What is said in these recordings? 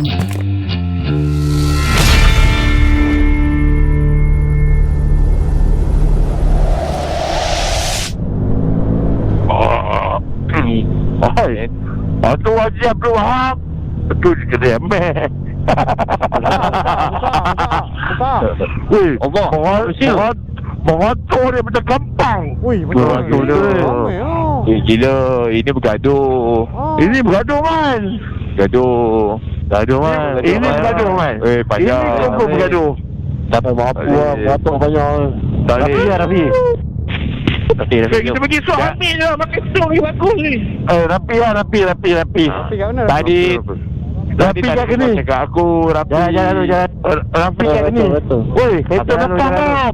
Oh. Oh, tu Haji Abdul Wahab. Tu je kedai. Weh, Allah, Mohon, mohon, tu dia macam gampang. Ui, Betul. Ramai ah. Eh, gila. Ini bergaduh. Ah. Ini bergaduh man. Bergaduh. Bergaduh man. Ini Ini bergaduh man. Eh, payah. Ini Eh. bergaduh. Dapat berapa Eh. Beratuk banyak. Tak Rafi boleh. lah, Rafi. Rafi, Rafi. Eh, kita pergi suap ambil je. Makan suap ni bagus ni. Eh, rapi lah, rapi, rapi, rapi. Tapi kat mana? Tadi Rapi kat tadi sini. kau Cakap aku Rafi. Jalan, jalan tu, jalan. Rapi kat sini. Woi, kereta Jalan belakang jalan lah.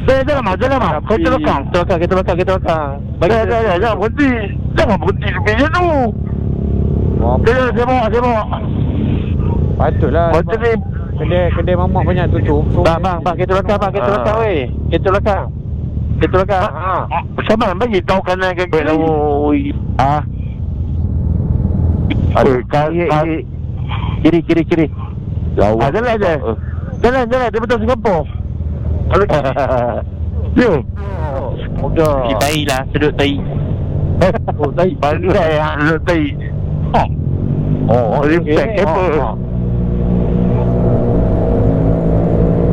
Jalan, jalan, Mak. Jalan, Mak. Kereta belakang. Kita belakang, kita belakang, kita belakang. Bagi Jangan, berhenti. Jangan berhenti je tu. Bawa, saya bawa. Patutlah. Macam ni. Kedai kedai mamak banyak tutup. So, Bang, bang, bang, kita belakang, bang, kita Ah. belakang, weh. Kita belakang. Kita belakang. Ha. Sama bagi tahu kanan ke kiri. Oi. Ah. Aduh, kiri, kiri. Kiri, kiri, kiri. Jauh. Ah, jalan je. Jalan, jalan. Dia betul Singapura. Yo. Mudah. Si tai lah, sedut tai. Oh, tai. Pandai yang lu tai. Oh. Oh, respect apa?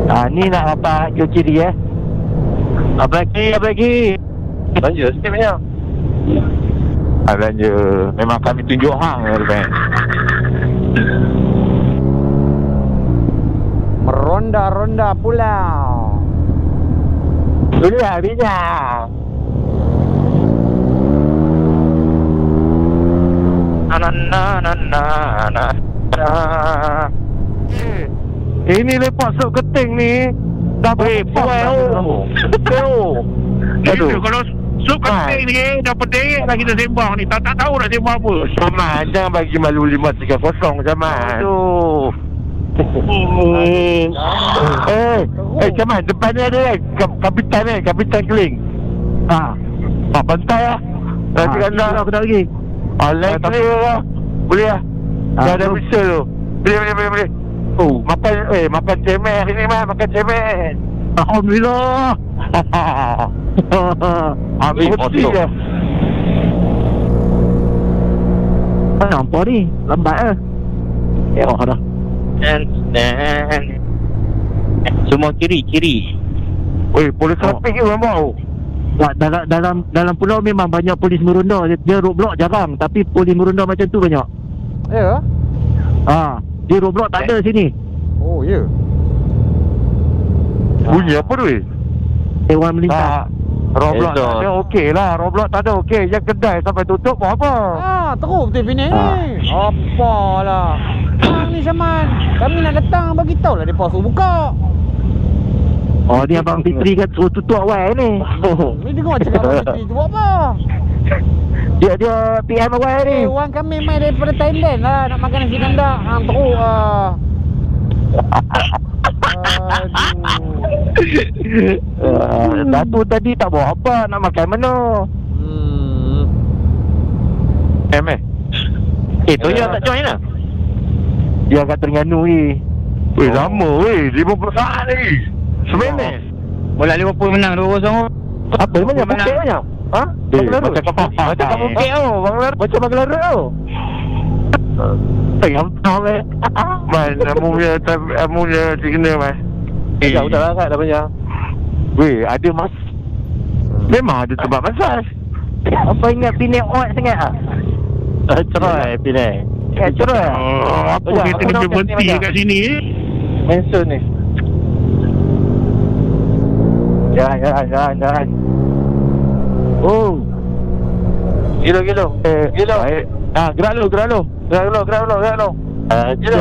Ah, ni nak apa ke kiri eh? Apa lagi? Apa lagi? Belanja sikit banyak. Ada je. Memang kami tunjuk hang ya, Rufai. Meronda-ronda pulau. Dulu harinya. Ini lepak sup keting ni. Dah Weh, berapa buai oh. Aduh. Aduh. Kalau sup Ha. keting ni dah pedih lah kita sembang ni. Tak tak tahu nak sembang apa. Sama jangan bagi malu 530 sama. Aduh. Eh, eh, eh, Caman, depan ni ada kan? Kap- Kapitan ni, Kapitan Keling. Ha. Ha, pantai lah. Nanti Ha, kan dah. aku tak lagi. Ah, lain Ah, tak- clear lah. Boleh lah. Ah, Dah ada bisa tu. Boleh, boleh, boleh, boleh. Oh, makan, eh, makan cemen hari ni, Man. Makan cemen. Alhamdulillah. Eh, berhenti potong. je. Apa nampak ni? Lambat eh. Ya, oh, dah. Dan, dan. Semua kiri, kiri. Oi, polis trafik ke memang. Dalam dalam dalam pulau memang banyak polis meronda. Dia, dia roadblock jarang, tapi polis meronda macam tu banyak. Ya? Ha, dia roadblock tak ada sini. Oh, ya. Bunyi apa tu, eh? Hewan melintas. Tak. Roblox tak ada okey lah. Roblox tak ada okey. Yang kedai sampai tutup buat apa? Ah, teruk betul Penang Ah. ni. Apalah. Hang ni Saman. Kami nak datang bagi tahu lah depa suruh buka. Oh, ni abang Fitri kan suruh tutup awal ni. Ni dengar cakap Abang Fitri tu buat apa? dia dia PM awal ni. Eh, wang kami main daripada Thailand lah nak makan nasi. Hang teruk ah. Aduh. Uh, Datu tadi tak bawa apa nak makan mana. Hmm. Eh, meh. Eh, Toya tak join lah. Dia kat Terengganu ni. Weh, lama weh. 50 saat lagi. Sebenarnya. Bola Liverpool menang 2-0. Apa banyak bukit banyak? Ha? Eh, macam kat bukit tau. Bangladesh. Macam Bangladesh tau. Eh, gampang eh. Man, kamu punya, kamu punya signal, man. Eh, dah dah kat dah banyak. Weh, ada mas. Memang ada tempat masaj. Apa ingat Penang oat sangat ah? Cerai Penang. Eh, cerai. Oh, apa kita aku nak berhenti kat sini? Mention ni. Jalan, jalan, jalan, jalan. Oh. Gila, gila. Eh, gila. Baik. Ah, gerak lu, gerak lu. Gerak lu, gerak lu, gerak lu. Aja.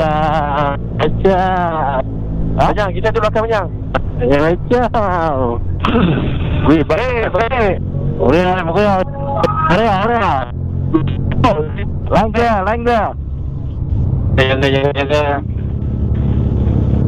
Aja. Banyang, kita tu belakang banyang. Aja. Wih, baik, baik. Boleh lah, boleh lah. Boleh lah, boleh lah. Lain dia, lain dia. Jaga, jaga, jaga.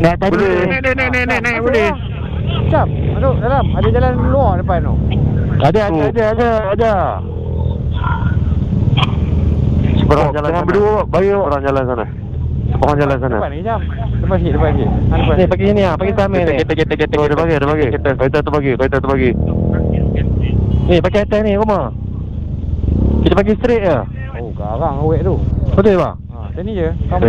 Naik tadi Boleh. Naik, naik, naik, naik, naik, naik, boleh. lah. Macam, masuk dalam. Ada jalan luar depan tu. Ada ada Tu. ada ada ada Seberang Oh, jalan sana berdua, bayu. Seberang jalan sana Seberang jalan sana Depan ni jam. Depan sikit, depan sikit. Ha. Ni pergi sini ah, pergi tamir ni. Kereta, kereta, kereta, Oh, dia bagi, dia bagi. Kereta, tu bagi, kereta tu bagi. Ni pakai atas ni rumah. Kita bagi straight je. Oh, garang awet tu. Betul bang? Ha, macam ni je. Kamu.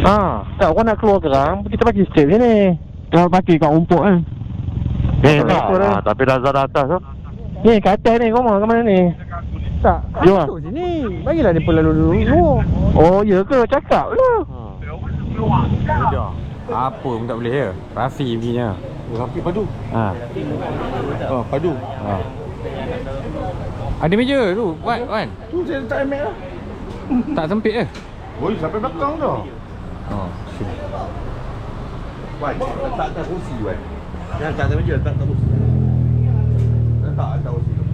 Eh. Ha, tak orang nak keluar geram, kita bagi straight je ni. Jangan pakai kat rumput kan. Eh, Tak, tak. tak. Ah, Tapi Razak dah atas tu. Ni kat atas ni rumah ke mana ni? Tak. Jom lah. Masuk sini. Bagilah dia lalu dulu. Oh, ya ke? Cakap lah. Ha. Apa pun tak boleh ya. Rafi begini. Rapi padu. Ha. Oh, padu. ha. Ada meja tu. Wan, Wan. Tu saya letak emek lah. Tak sempit ke? Oi, sampai belakang dah. Oh. Wan, letak atas kursi, Wan. Jangan letak atas meja, letak atas kursi. Letak atas kursi tu.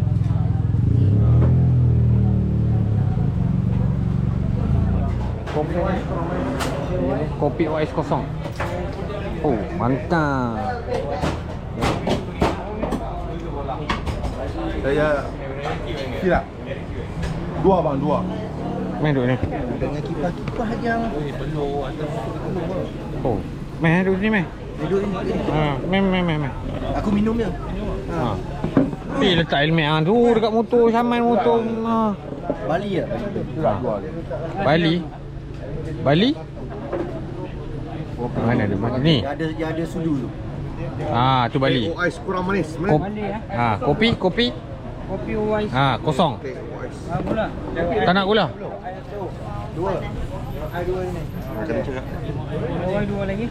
Kopi ais kosong. Oh, mantap. Saya Silap Dua bang, dua Main duduk ni. Dengan kipas-kipas aja Oh. Main duduk sini, main. Duduk ni Ha, main, main, main, main. Aku minum je Ha. Ni letak helmet hang tu dekat motor, saman motor. Ha. Bali ya Bali. Bali? Mana ada Bali? Ni. Yang ada, yang ada sudu tu Ah, tu Bali. Oh, ais kurang manis Kop ha, kopi, kopi. Kopi wise Ha, kosong. Okay, oh, ais ah, gula. Tak nak gula. Dua Ai dua ni Macam cakap Oh, dua lagi.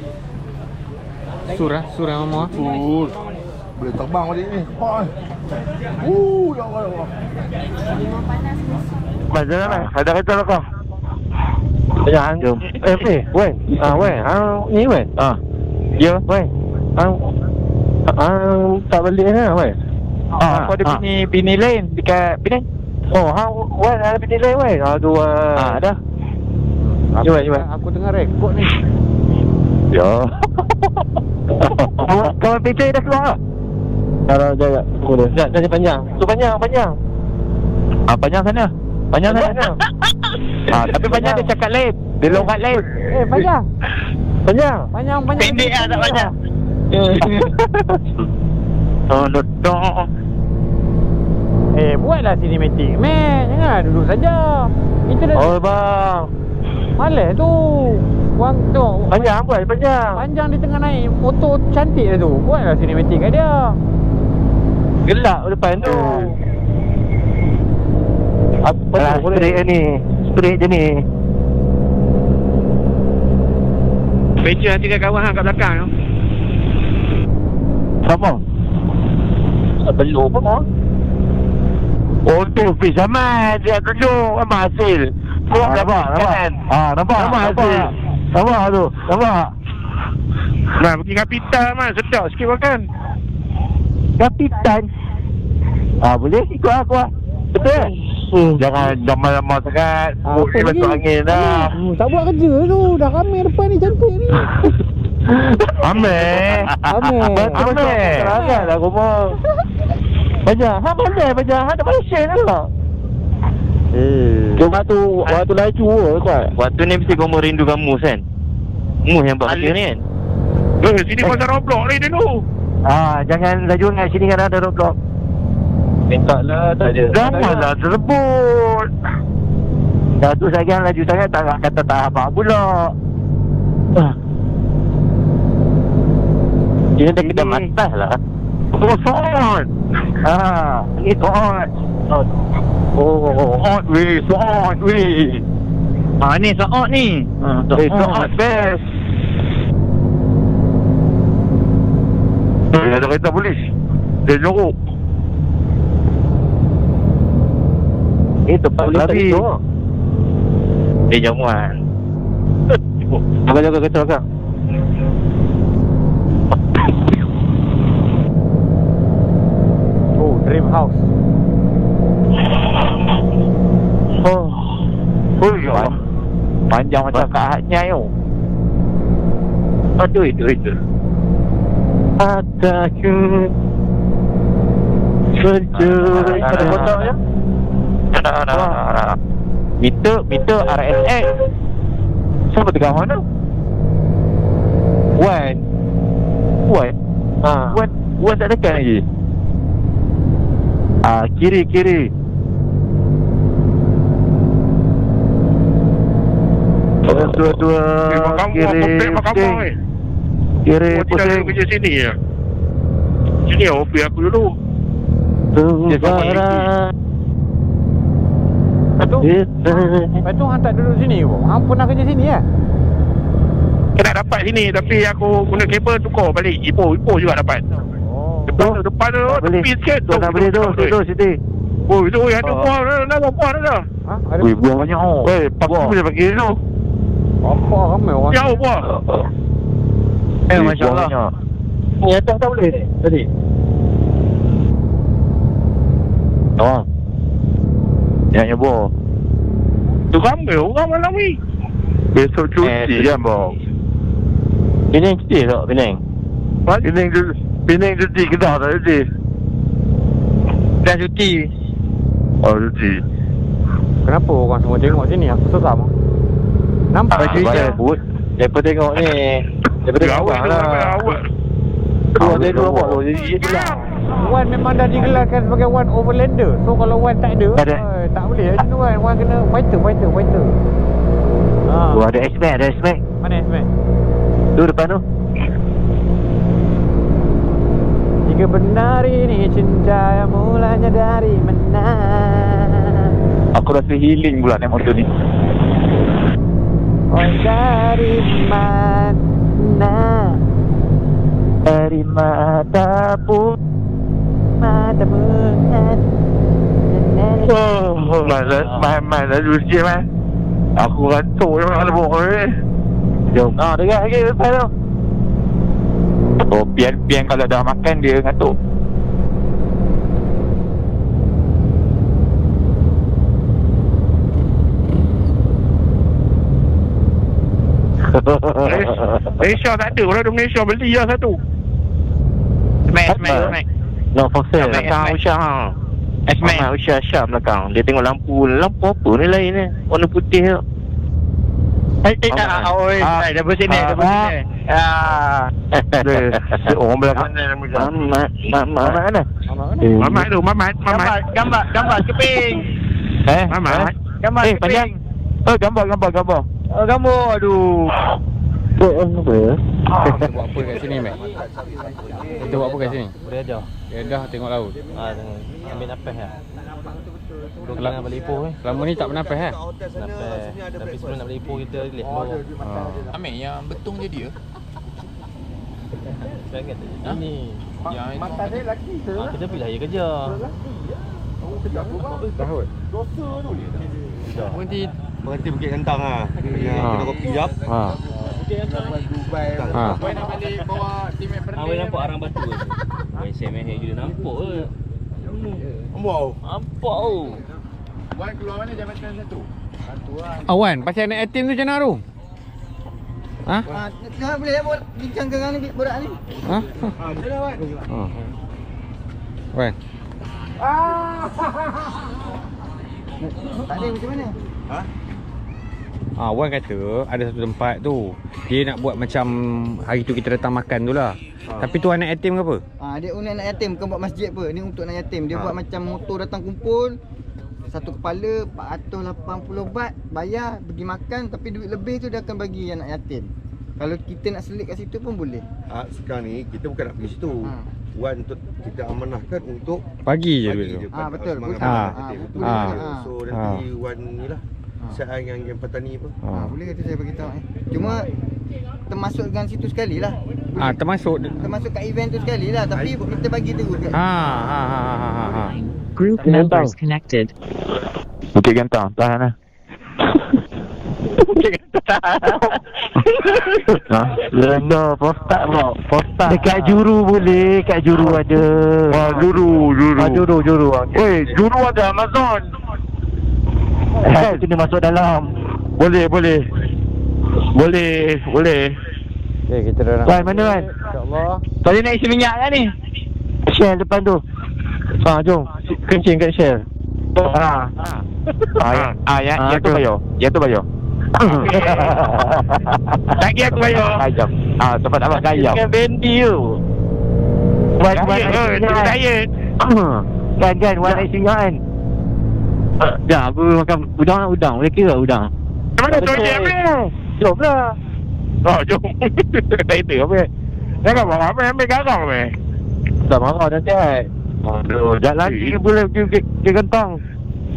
Surah, surah mama. Full Boleh terbang balik ni ni Uh, ya Allah, ya Allah Mas, jalan lah. Ada kereta lah kau. Jangan. Jom. Eh, eh, Wen. Ah, Wen. Ah, ni Wen. Ah. Ya, Wen. Ah, ah, tak balik ni, Wen. Ah, aku ada ah. bini bini lain dekat Penang. Oh, ha, Wen ada bini lain, Wen. Aduh. Ah, dah. Aku, Cuba, cuba. aku tengah rekod ni. Ya. Kawan kawan PC dah keluar. Kalau jaga. Sekejap, dah panjang. Tu panjang, panjang. Ah, panjang sana. Panjang sana. Ah, tapi panjang dia cakap lain. Dia longkat lain. Eh, panjang. Panjang. Panjang, panjang. Pendek lah, tak panjang. Oh. Eh, buatlah cinematic, man. Janganlah duduk saja. Itu dah Oh, bang. malas tu. Wang tu. Panjang buat, panjang. Panjang di tengah naik motor cantik dah tu. Buatlah cinematic kat dia. Gelap depan tu. Apa Alah, tu? Boleh. straight ni. Straight je ni. Beca nanti kat kawan hang kat belakang tu. Sama. Belum pun, ah. Oh, tu Fiz Ahmad. Dia duduk. Apa hasil? Buat Ah, nampak, nampak. kanan. Ah, nampak, Nampak nampak. hasil. Nampak tu, nampak. Nah, pergi kapital man. Sedap sikit makan. Kapitan. Ah, boleh ikut aku ah. Betul? Hmm. Jangan lama-lama sangat. Ah, dia lagi? masuk angin dah. Hmm, tak buat kerja tu. Dah ramai depan ni cantik ni. Amir. Amir. Betul betul. Amir. Terangan lah rumah. Banyak. Ha pandai banyak. Ha tak Malaysia ni lah. Eh. Dia waktu waktu laju ke kuat. Waktu ni mesti kau merindukan Mus kan? Mus yang buat kerja ni kan? Eh, sini pasal Roblox ni dulu. Ah, jangan laju dengan sini kan ada roadblock. Minta lah tak ada. Janganlah terbut. Dah tu saya kan laju sangat tak nak kata tak apa pula. Ah. Dia dah kita matas lah. Oh, Sean! Ah, it's hot! Oh, hot we, hot we! Ah, ni saat ni! Ah, it's hot best! Dia ada kereta polis Dia nyuruk Eh tempat polis tak kisah Dia jamuan Bukan jaga kereta belakang Oh, house. Oh. Oh ya. Panjang macam kat Hatnya yo. Aduh itu itu. Ataku Sejujurnya Ada foto ya? Ada ada ada. Meter, meter RSX Siapa tengah mana? Wan Wan Ha. Wan Wan tak tekan lagi Ah kiri kiri Dua-dua Eh, Makam Kiri makam pusing. eh. Kiri Oh, tidak dulu pusing kerja sini ya. Sini ya, OP aku dulu. Lepas tu, lepas tu hantar duduk sini pun. Hang pernah kerja sini ya? Kena dapat sini tapi aku guna kabel tukar balik. Ipoh, Ipoh juga dapat. Oh. Depan tu, depan tu, Tak tepi sikit. Tu nak boleh tu Tu Siti Oh, itu yang ada Oh. buah dah, nama buah dah. Ha? Ada Weh buang banyak oh Weh, pakai boleh pakai tu. apa ramai orang. Jauh buah. Eh Masya Allah. Ni atas tak boleh Tadi Oh. Yang nyebur. Tu ramai orang malam ni. Besok Eh, cuti kan, bang. Penang cuti tak Penang Pening tu, Pening cuti Kedah tak cuti. Dah cuti Oh, cuti. Kenapa orang semua tengok sini? Aku seram. Nampak? Baju hijau pun Lepas tengok ni Lepas tengok Awak lah awak. Dua dari dua buat tu Jadi dia bilang Wan memang dah digelarkan sebagai Wan Overlander. So kalau Wan tak ada, ada. eh, tak boleh macam tu kan. Wan kena fighter, fighter, fighter. Ha. Tu ada S-Max Ada S-Max Mana Ismail? Tu depan tu Jika benar ini cinta yang mulanya dari mana Aku rasa healing pula naik motor ni. Oh dari mana? Dari mata pun Mata pun Oh, malas, malas, malas, lucu, malas Aku rantuk je, malas, malas, malas, malas, malas, malas, malas, malas, malas, Oh pian-pian kalau dah makan dia ngantuk Malaysia tak ada. Orang Malaysia beli lah satu. Smack, smack, smack. No, for sale. Belakang. Usha ha. Smack. Usha Syam belakang. Dia tengok lampu. Lampu apa ni lain ni? Warna putih tu. Eh, ah, ah, dah bersini, ah, dah bersini. Ah. Dia orang belakang ni nama dia. Mamat, Mamat mana? Mamat tu, Mamat, Mamat. gambar, gambar keping. Eh? Mamat. Gambar eh, panjang. Oh, gambar, gambar, gambar. Oh, gambar. Aduh. Tu apa? Kita buat apa kat sini, Mek? Kita buat apa kat sini? Boleh aja. Ya dah tengok laut. Ah, tengok. Ambil nafas lah. Kelam- kena balik Ipoh eh. Selama ni tak pernah peh eh? Nafas. Tapi sebelum nak balik Ipoh kita lihat dulu. Ha. Ambil yang betung je dia. Saya ingat tadi. Ini. Yang itu. Ah, kita pilih ya kerja. Tahun. Berhenti Berhenti Bukit Kentang ah. Ha. Kita kopi jap. Ha. Ha. Kau nak balik bawa timet Awak perlis. nampak arang batu ke? Wei semeh je nampak ke? Wow. Nampak oh. Wan keluar mana jabatan satu? Awan, pasal naik atim tu macam mana tu? Ha? Ah, jangan boleh buat bincang dengan ni budak ni. Ha? Ha. Wan. Tak ada macam mana? Ah, Wan kata ada satu tempat tu. Dia nak buat macam hari tu kita datang makan tu lah. Tapi tu anak yatim ke apa? Ah, dia untuk anak yatim bukan buat masjid apa. Ni untuk anak yatim. Ha. Dia buat macam motor datang kumpul. Satu kepala 480 baht bayar pergi makan tapi duit lebih tu dia akan bagi anak yatim. Kalau kita nak selit kat situ pun boleh. Ah, sekarang ni kita bukan nak pergi situ. Ha. Wan untuk kita amanahkan untuk Pagi je duit bagi tu. je Ah, betul, semangat betul. Ah, kita. Betul ah, je. ah. So nanti Ah. Wan ni lah. Ah. Saya yang yang petani apa. Ha. Ha, boleh kata saya bagi tahu eh. Cuma termasuk dengan situ sekali lah. Ah, termasuk Termasuk kat event tu sekali lah tapi kita bagi terus kat. Ha ha ha ha ha ha. Group members connected. Bukit Gantang, tahan lah. Lena postak bro Postak Dekat juru boleh Kat juru ada Wah, juru, juru. Ah, juru juru Weh, juru ada Amazon. Eh, kena masuk dalam Boleh, boleh. Boleh, boleh. Okay, kita dah nak. Wan mana Wan InsyaAllah. Tadi nak isi minyak kan ni? Share depan tu. Ha jom. Kencing kat share Ha. Ah, ya, ah, ya, Ah, ya tu bayar. Ya tu bayar. Lagi aku bayar. Gayam Ah, tempat apa gayam. Dengan Bendy tu. Wan nak eh, minyak saya. Kan kan Wan nak isi minyak kan? Dah aku makan udang nak udang. Boleh kira udang. Mana tu dia ni? Jom lah Oh, jom. Tak itu apa? Jangan bawa apa ambil garang apa? Dah kan Aduh, Jalan lagi boleh pergi ke, ke kentang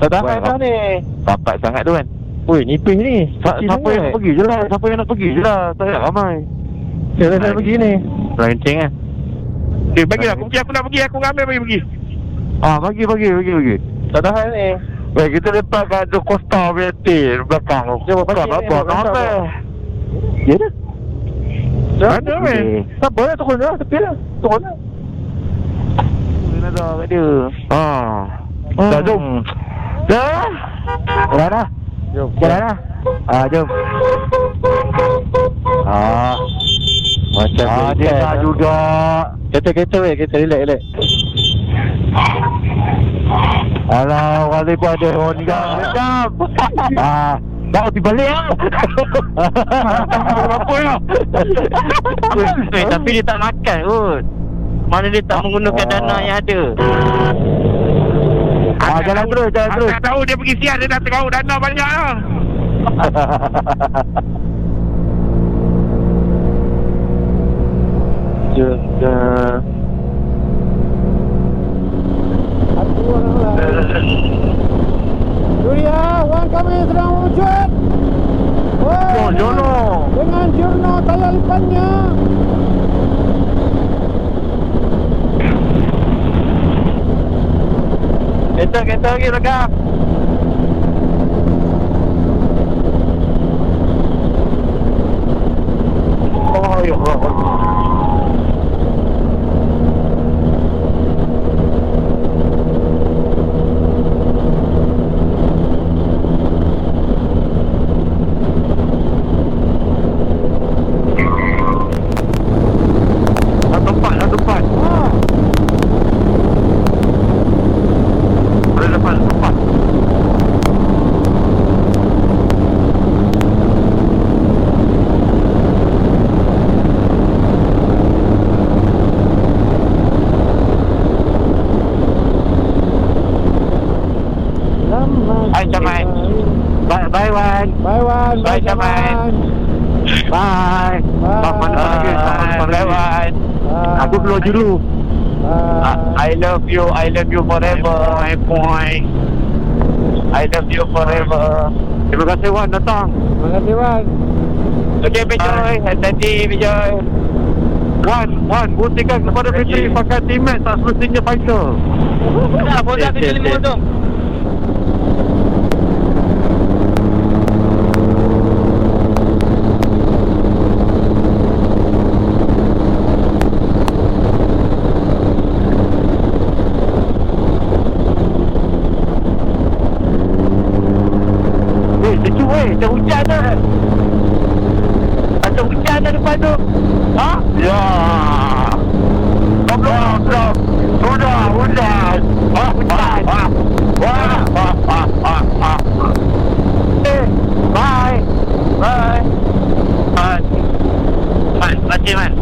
Tak tahan dah ni Bapak sangat tu kan. Oi nipis ni Sa- Siapa sangat. yang nak pergi je lah Siapa yang nak pergi je lah Tak payah ramai Saya saya pergi ni Lenceng kan Eh, bagilah aku pergi, aku nak pergi, aku ambil bagi pergi. Ah bagi bagi bagi bagi Tak tahan ni Baik kita lepas kat Costa BRT Belakang tu Dia buat apa apa Ya dah. Mana weh? Tak apa lah turun lah Tepi lah. Turun lah Kena dah kat dia Haa Dah jom. Dah. Dah dah Jom. Jalan lah. Ah jom. Ah Macam ah, dia dah juga. Kereta-kereta weh Kereta relax relax. Alah Orang lepas ada. Orang ni kan Ah Dah pergi balik lah Apa ya? Eh, tapi dia tak makan kot Mana dia tak menggunakan dana yang ada Ah, jalan terus, jalan terus. Aku tak tahu dia pergi siap, dia dah tahu dana banyak lah. Juga. Surya, Wan kami sedang wujud. Oh, Jono. Dengan Jurno tayar lipannya. Kereta, kereta lagi belakang. Oh, ya Allah. Dah tempat, dah tempat. Boleh depan, tempat. Hai, Camat. Bye, bye, Wan. Bye Wan, Bye. Bye. Bye. Lagi? Bye, Wan. Aku keluar juru. I love you, I love you forever. My point. I love you forever. Terima kasih Wan datang. Terima kasih Wan. Okey, Bijoy. Hati-hati, Bijoy. Wan, Wan, buktikan kepada Fitri pakai teammate tak semestinya fighter. Dah, bodoh tujuh lima tu. Eh, sejuk weh. Dah hujan dah. Ada hujan dah depan tu. Ha? Ya. Belum, belum. Sudah, hujan. Ha, hujan. Ha. Wah, ha, ha, ha, ha. Eh, bye. Bye. Man. Man, mati man.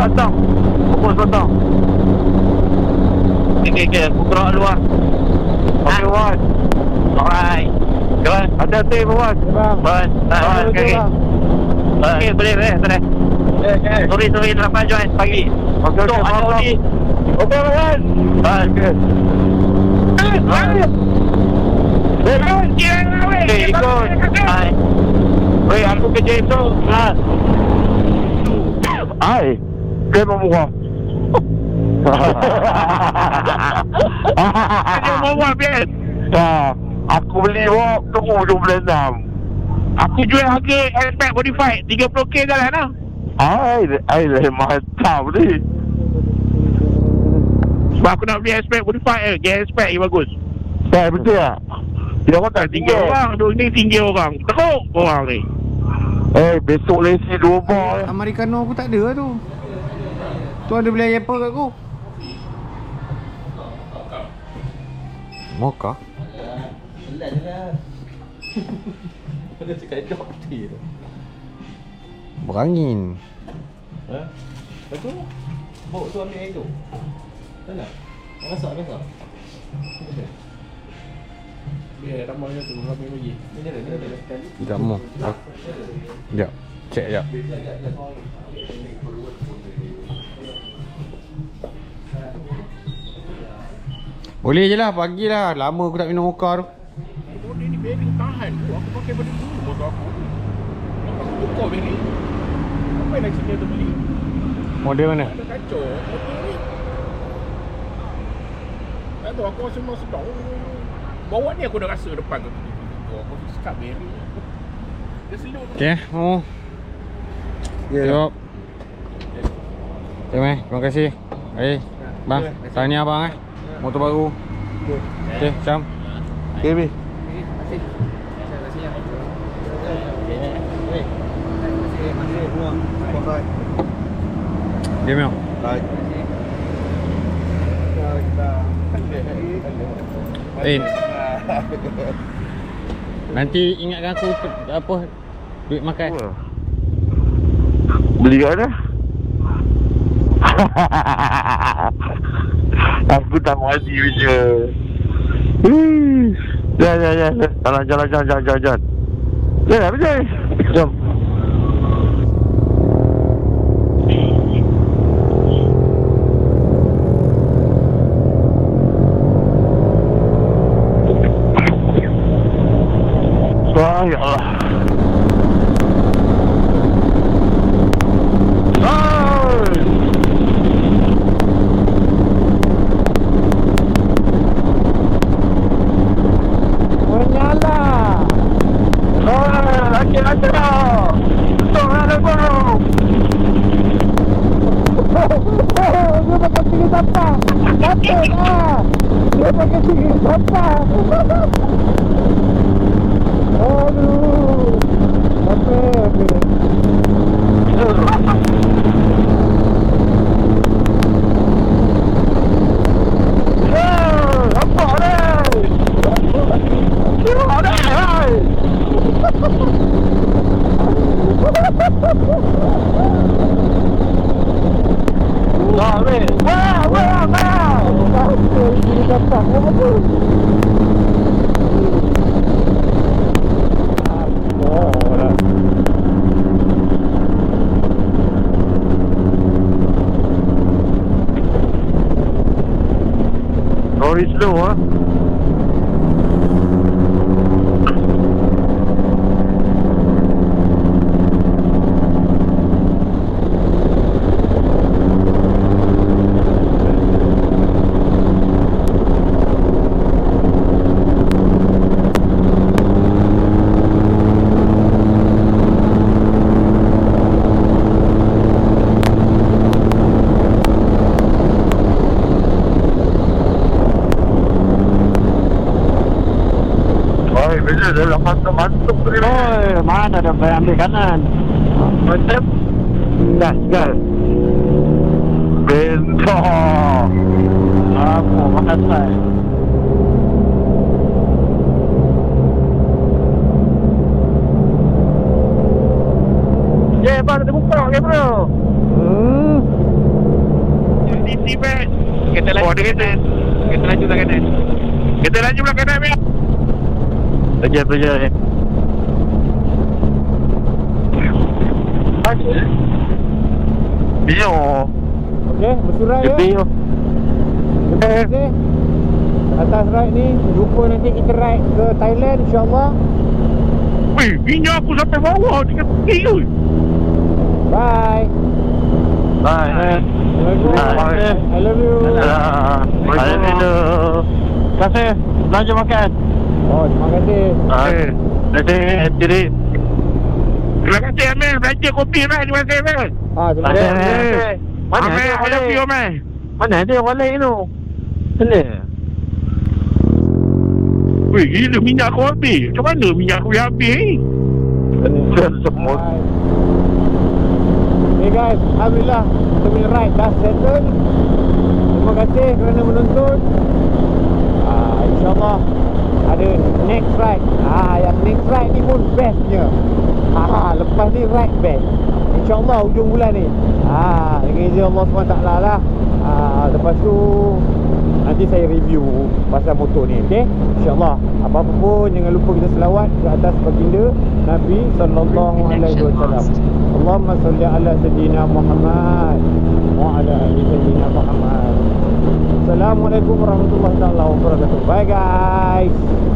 Gerak, gerak, stop. Fokus, stop. Okay, okay, aku gerak luar. Okay, Wan. Alright. Jalan, hati-hati, Wan. Wan, Wan, kaki. bang. Okay, boleh, boleh, boleh. Sorry, sorry, terlambat Johan pagi. Okey, Tok, okey, ada maaf, Odi. Okey, Wan. Wan. Eh, mana? Eh, kawan, kira lah, weh. Okay, ikut. Hai. Weh, aku kerja esok. Ha. Ai. Murah. Dia mau buat biar. Ah, aku beli wak tunggu 26. Aku jual harga aspek modified 30k jalan lah. Ai, ai lain mantap ni. Sebab aku nak beli aspek modified eh. Gear aspek yang bagus. Dah betul tak? Dia orang tak Tinggi orang. Duk ni tinggi orang. Teruk orang ni. Eh, besok lesi dua bar. Americano aku tak ada lah tu. Tu ada beli apa kat aku? Mocha? Dia cakap dok dia. Berangin. Ha? Betul? Bawa tu ambil air tu. Tak nak? Tak masak, masak. Biar ramainya tu, ramai bagi. Ni ada, ni ada. Sekejap mu. Ah. Sekejap. Cek sekejap. Boleh je lah, pagi lah. Lama aku tak minum mocha tu. Benda ni bearing tahan tu. Aku pakai pada dulu motor aku. Aku tukar bearing. Apa yang tu beli? Model mana? Ada kacau. Motor ni. Tak tahu aku rasa memang sedang. Bawa ni aku dah rasa depan tu. Aku sekat bearing. Dia seluk tu. Okay, mu. Ya. Siap. Terima kasih. Terima kasih. Eh, bang, tahniah bang eh. Motor baru. Okay, Syam. Okay, Bi. Dia memang. Baik. Eh. Nanti ingatkan aku apa duit makan. Beli kat mana? Aku tak mandi punya. Hmm. Ya, ya, ya. Jalan, jalan, jalan, jalan, jalan, jalan. Ya, betul. Jom. Ambil kanan? Mantap. Gas, gas. Bentar. Apa? Makan saya. Ya, bang, buka? Hmm. Kita laju oh, kanan. Kita laju belah kanan. Kita laju belah kanan bet. Betul Bio. Okey, bersurai ya. Bio. Terima kasih. Atas ride ni, jumpa nanti kita ride ke Thailand insyaAllah. Weh, minyak aku sampai bawah dengan tinggi. Bye. Bye. Assalamualaikum. Bye. I love you. Ah, Assalamualaikum. Terima kasih. Belanja makan. Oh, terima kasih. Ah, nanti jadi. Terima kasih Amir. Belanja kopi Amir. Terima kasih Amir. Ah, terima kasih. ada? Mana ada orang lain? Amir. Mana ada orang lain tu? Mana? Weh, gila minyak aku habis. Macam mana minyak aku yang habis ni? Semua. Bye. Okay guys, Alhamdulillah kita punya ride dah settle Terima kasih kerana menonton ah, InsyaAllah ada next ride. Ah, Yang next ride ni pun bestnya. Ah, Lepas ni ride best. InsyaAllah hujung bulan ni. Ah, Dengan izin Allah SWT lah. Ah, Lepas tu Nanti saya review pasal motor ni okay? InsyaAllah Apa-apa pun jangan lupa kita selawat ke atas baginda Nabi Sallallahu Alaihi Wasallam. Allahumma salli ala Sayyidina Muhammad Wa ala ali Sayyidina Muhammad. Assalamualaikum warahmatullahi wabarakatuh. Bye guys